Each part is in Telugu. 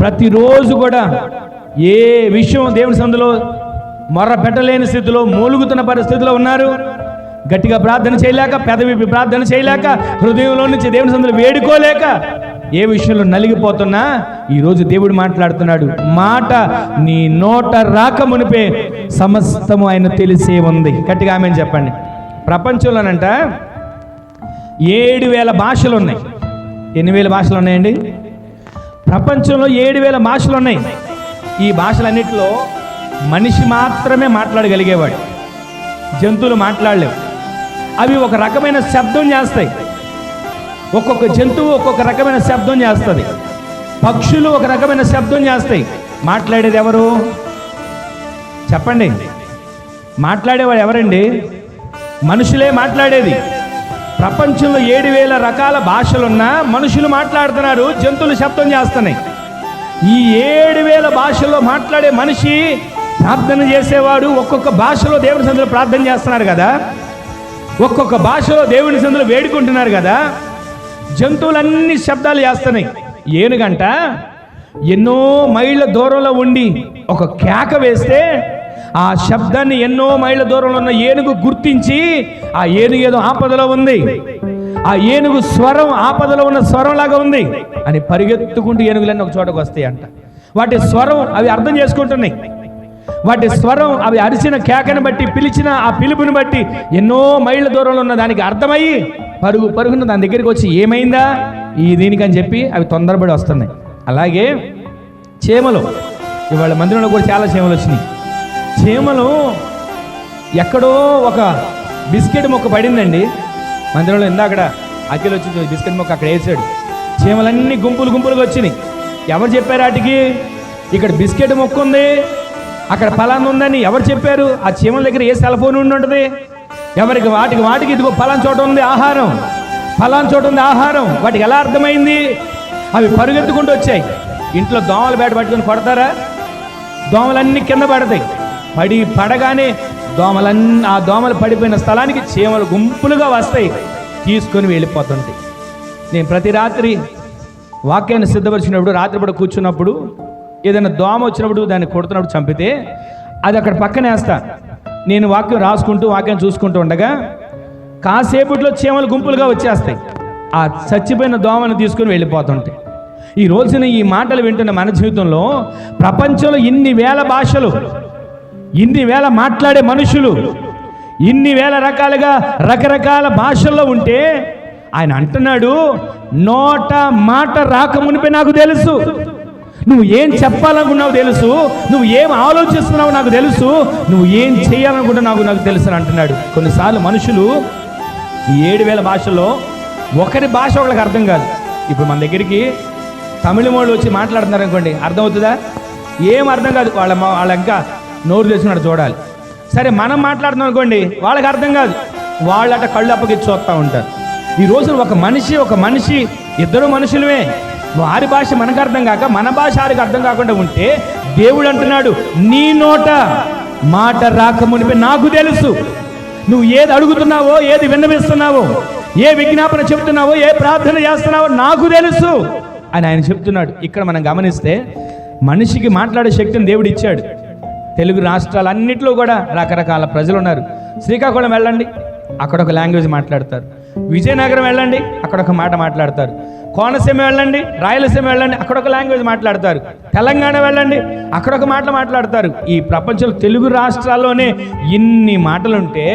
ప్రతిరోజు కూడా ఏ విషయం దేవుని సందులో మొర్ర పెట్టలేని స్థితిలో మూలుగుతున్న పరిస్థితిలో ఉన్నారు. గట్టిగా ప్రార్థన చేయలేక పెదవిపి ప్రార్థన చేయలేక హృదయంలో నుంచి దేవుని సందులు వేడుకోలేక ఏ విషయంలో నలిగిపోతున్నా ఈరోజు దేవుడు మాట్లాడుతున్నాడు. మాట నీ నోట రాక మునిపే సమస్తము ఆయన తెలిసే ఉంది. గట్టిగా ఆమె చెప్పండి. ప్రపంచంలోనంట ఏడు వేల భాషలు ఉన్నాయి. ఎన్ని వేల భాషలు ఉన్నాయండి? ప్రపంచంలో ఏడు వేల భాషలు ఉన్నాయి ఈ భాషలన్నిటిలో మనిషి మాత్రమే మాట్లాడగలిగేవాడు. జంతువులు మాట్లాడలేవు. అవి ఒక రకమైన శబ్దం చేస్తాయి. ఒక్కొక్క జంతువు ఒక్కొక్క రకమైన శబ్దం చేస్తుంది. పక్షులు ఒక రకమైన శబ్దం చేస్తాయి. మాట్లాడేది ఎవరు? చెప్పండి. మాట్లాడేవాడు ఎవరండి? మనుషులే మాట్లాడేది. ప్రపంచంలో ఏడు వేల రకాల భాషలున్నా మనుషులు మాట్లాడుతున్నారు జంతువులు శబ్దం చేస్తున్నాయి. ఈ ఏడు వేల భాషల్లో మాట్లాడే మనిషి ప్రార్థన చేసేవాడు ఒక్కొక్క భాషలో దేవుని సందులో ప్రార్థన చేస్తున్నారు కదా. ఒక్కొక్క భాషలో దేవుని సందులో వేడుకుంటున్నారు కదా. జంతువులన్నీ శబ్దాలు చేస్తున్నాయి. ఏనుగంట ఎన్నో మైళ్ళ దూరంలో ఉండి ఒక కేక వేస్తే ఆ శబ్దాన్ని ఎన్నో మైళ్ళ దూరంలో ఉన్న ఏనుగు గుర్తించి ఆ ఏనుగు ఏదో ఆపదలో ఉంది. ఆ ఏనుగు స్వరం ఆపదలో ఉన్న స్వరం లాగా ఉంది అని పరిగెత్తుకుంటూ ఏనుగులన్నీ ఒక చోటకు వస్తాయి అంట. వాటి స్వరం అవి అర్థం చేసుకుంటున్నాయి. వాటి స్వరం అవి అరిచిన కేకను బట్టి పిలిచిన ఆ పిలుపుని బట్టి ఎన్నో మైళ్ళ దూరంలో ఉన్న దానికి అర్థమయ్యి పరుగు పరుగున దాని దగ్గరికి వచ్చి ఏమైందా? ఈ దీనికని చెప్పి అవి తొందరపడి వస్తున్నాయి. అలాగే చీమలు. ఇవాళ మందిరంలో కూడా చాలా చీమలు వచ్చినాయి. చీమలు ఎక్కడో ఒక బిస్కెట్ మొక్క పడిందండి. మందిరంలో ఇందాకడ అఖిల్ వచ్చి బిస్కెట్ మొక్క అక్కడ వేసాడు. చీమలన్నీ గుంపులు గుంపులుగా వచ్చినాయి. ఎవరు చెప్పారు వాటికి ఇక్కడ బిస్కెట్ మొక్క ఉంది అక్కడ ఫలాన్ ఉందని ఎవరు చెప్పారు? ఆ చీమల దగ్గర ఏ సెల్ ఫోన్ ఉండి ఉంటుంది? ఎవరికి వాటికి వాటికి ఇదిగో ఫలాన్ చోట ఉంది ఆహారం. ఫలాన్ చోట ఉంది ఆహారం. వాటికి ఎలా అర్థమైంది? అవి పరుగెత్తుకుంటూ వచ్చాయి. ఇంట్లో దోమలు బయట పట్టుకొని కొడతారా? దోమలన్నీ కింద పడతాయి. పడి పడగానే దోమలన్నీ ఆ దోమలు పడిపోయిన స్థలానికి చీమలు గుంపులుగా వస్తాయి. తీసుకొని వెళ్ళిపోతుంటాయి నేను ప్రతి రాత్రి వాక్యాన్ని సిద్ధపరిచినప్పుడు రాత్రిపూట కూర్చున్నప్పుడు ఏదైనా దోమ వచ్చినప్పుడు దాన్ని కొడుతున్నప్పుడు చంపితే అది అక్కడ పక్కనే వేస్తా. నేను వాక్యం రాసుకుంటూ వాక్యం చూసుకుంటూ ఉండగా కాసేపట్లో చీమలు గుంపులుగా వచ్చేస్తాయి. ఆ చచ్చిపోయిన దోమను తీసుకొని వెళ్ళిపోతుంటాయి ఈ రోజున ఈ మాటలు వింటున్న మన జీవితంలో ప్రపంచంలో ఇన్ని వేల భాషలు ఇన్ని వేల మాట్లాడే మనుషులు ఇన్ని వేల రకాలుగా రకరకాల భాషల్లో ఉంటే ఆయన అంటున్నాడు నోట మాట రాక మునిపే నాకు తెలుసు. నువ్వు ఏం చెప్పాలనుకున్నావు తెలుసు. నువ్వు ఏం ఆలోచిస్తున్నావు నాకు తెలుసు. నువ్వు ఏం చేయాలనుకుంటున్నావు నాకు నాకు తెలుసు అని అంటున్నాడు. కొన్నిసార్లు మనుషులు ఈ ఏడు వేల భాషల్లో ఒకరి భాష ఒకరికి అర్థం కాదు. ఇప్పుడు మన దగ్గరికి తమిళ వాళ్ళు వచ్చి మాట్లాడుతున్నారు అనుకోండి అర్థమవుతుందా? ఏం అర్థం కాదు. వాళ్ళ వాళ్ళ ఇంకా నోరు తెచ్చినట్టు చూడాలి. సరే మనం మాట్లాడుతున్నాం అనుకోండి వాళ్ళకి అర్థం కాదు. వాళ్ళట కళ్ళు అప్పగించి చూస్తూ ఉంటారు. ఈ రోజు ఒక మనిషి ఒక మనిషి ఇద్దరు మనుషులమే. వారి భాష మనకు అర్థం కాక మన భాష వారికి అర్థం కాకుండా ఉంటే దేవుడు అంటున్నాడు నీ నోట మాట రాకమునిపై నాకు తెలుసు. నువ్వు ఏది అడుగుతున్నావో ఏది విన్నవిస్తున్నావో ఏ విజ్ఞాపన చెప్తున్నావో ఏ ప్రార్థన చేస్తున్నావో నాకు తెలుసు. అని ఆయన చెప్తున్నాడు. ఇక్కడ మనం గమనిస్తే మనిషికి మాట్లాడే శక్తిని దేవుడు ఇచ్చాడు. తెలుగు రాష్ట్రాలన్నింటిలో కూడా రకరకాల ప్రజలు ఉన్నారు శ్రీకాకుళం వెళ్ళండి అక్కడ ఒక లాంగ్వేజ్ మాట్లాడతారు. విజయనగరం వెళ్ళండి అక్కడ ఒక మాట మాట్లాడతారు. కోనసీమ వెళ్ళండి రాయలసీమ వెళ్ళండి అక్కడ ఒక లాంగ్వేజ్ మాట్లాడతారు. తెలంగాణ వెళ్ళండి అక్కడ ఒక మాట మాట్లాడతారు. ఈ ప్రపంచంలో తెలుగు రాష్ట్రాల్లోనే ఇన్ని మాటలుంటే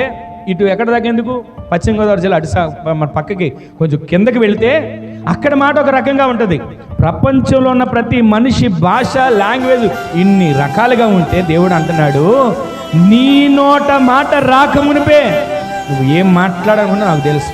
ఇటు ఎక్కడ దాకా ఎందుకు? పశ్చిమ గోదావరి జిల్లా అటు మన పక్కకి కొంచెం కిందకి వెళితే అక్కడ మాట ఒక రకంగా ఉంటుంది. ప్రపంచంలో ఉన్న ప్రతి మనిషి భాష లాంగ్వేజ్ ఇన్ని రకాలుగా ఉంటే దేవుడు అంటున్నాడు నీ నోట మాట రాకమునిపే. నువ్వు ఏం మాట్లాడకుండా నాకు తెలుసు.